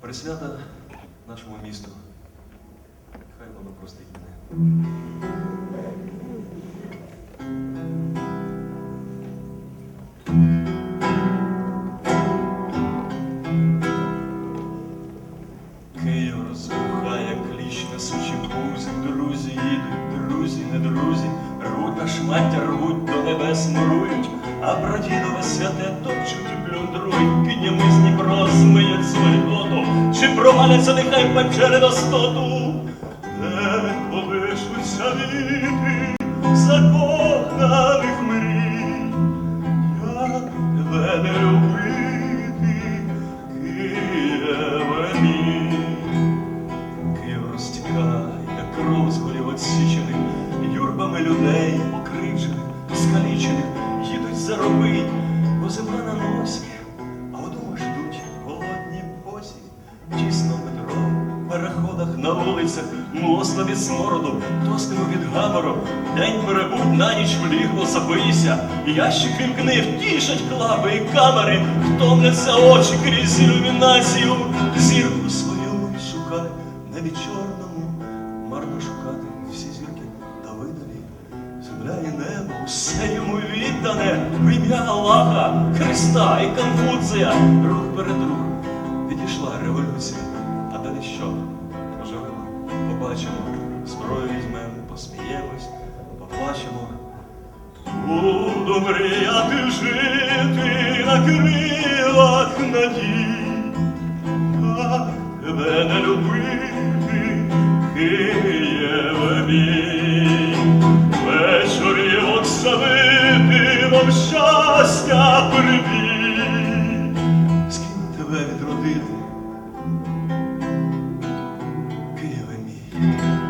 Присвята нашому місту. Хай воно простить мене. Київ розбухає кліч несучи пузі, друзі їдуть, друзі, не друзі, рвуть на шмаття, рвуть до небес мурують, а про дідове святе топчуть і плюндрують, піднями з Дніпро проваляться нехай печери до стоту, де колишуться віти закоханих мрій, як не любити, Києве мій. Київ як з отсічених, юрбами людей, покривджених, скалічених, їдуть заробить, бо зима на носі, тісно в метро, в переходах на вулицях, млосно від смороду, тоскливо від гамору, день перебудь, на ніч влігло, забийся, ящик вімкни, втішать клаби і камери, втомляться очі крізь ілюмінацію, зірку свою шукай небі чорному, марно шукати всі зірки та видалі. Земля і небо, все йому віддане, в ім'я Аллаха, Христа і Конфуція, рух перед рух. Відійшла революція, а далі що? Поживемо, побачимо, зброю візьмемо, посміємось, поплачемо. Буду мріяти жити на крилах надій. Як тебе не любити, Києве мій, вечорів оксамити вам щастя прибій, тебе відродити, Києве мій.